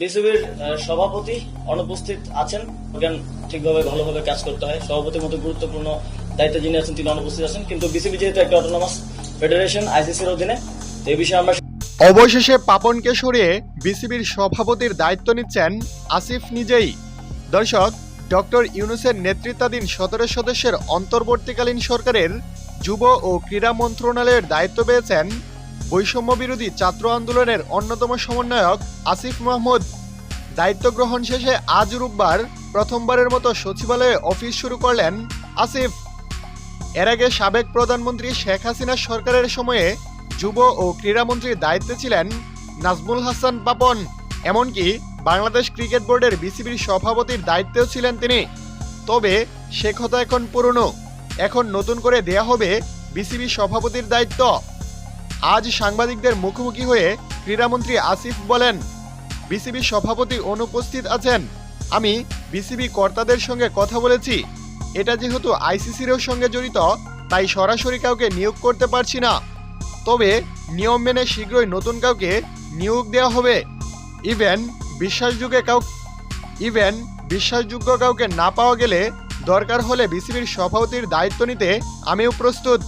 বিসিবির সভাপতি অনুপস্থিত আছেন। অর্গান ঠিকভাবে ভালোভাবে কাজ করতে হয়। সভাপতির মতো গুরুত্বপূর্ণ দায়িত্ব যিনি আছেন, তিনি অনুপস্থিত আছেন। কিন্তু বিসিবি যেহেতু একটা অটোনমাস ফেডারেশন আইসিসির অধীনে এই বিষয়ে আমরা অবশেষে পাপনকে সরিয়ে বিসিবির সভাপতির দায়িত্ব নিচ্ছেন আসিফ নিজেই। দর্শক, ডক্টর ইউনুসের নেতৃত্বাধীন সতেরো সদস্যের অন্তর্বর্তীকালীন সরকারের যুব ও ক্রীড়া মন্ত্রণালয়ের দায়িত্ব পেয়েছেন বৈষম্য বিরোধী ছাত্র আন্দোলনের অন্যতম সমন্বয়ক আসিফ মাহমুদ। দায়িত্ব গ্রহণ শেষে আজ রোববার প্রথমবারের মতো সচিবালয়ে অফিস শুরু করলেন আসিফ। এর আগে সাবেক প্রধানমন্ত্রী শেখ হাসিনা সরকারের সময়ে যুব ও ক্রীড়ামন্ত্রীর দায়িত্বে ছিলেন নাজমুল হাসান পাপন। এমনকি বাংলাদেশ ক্রিকেট বোর্ডের বিসিবির সভাপতির দায়িত্বেও ছিলেন তিনি। তবে সে কথা এখন পুরনো। এখন নতুন করে দেয়া হবে বিসিবি সভাপতির দায়িত্ব। আজ সাংবাদিকদের মুখোমুখি হয়ে ক্রীড়ামন্ত্রী আসিফ বলেন, বিসিবি সভাপতি অনুপস্থিত আছেন। আমি বিসিবি কর্তাদের সঙ্গে কথা বলেছি। এটা যেহেতু আইসিসির সঙ্গে জড়িত, তাই সরাসরি কাউকে নিয়োগ করতে পারছি না। তবে নিয়ম মেনে শীঘ্রই নতুন কাউকে নিয়োগ দেওয়া হবে। ইভেন বিশ্বাসযোগ্য কাউ, ইভেন বিশ্বাসযোগ্য কাউকে না পাওয়া গেলে দরকার হলে বিসিবির সভাপতির দায়িত্ব নিতে আমিও প্রস্তুত।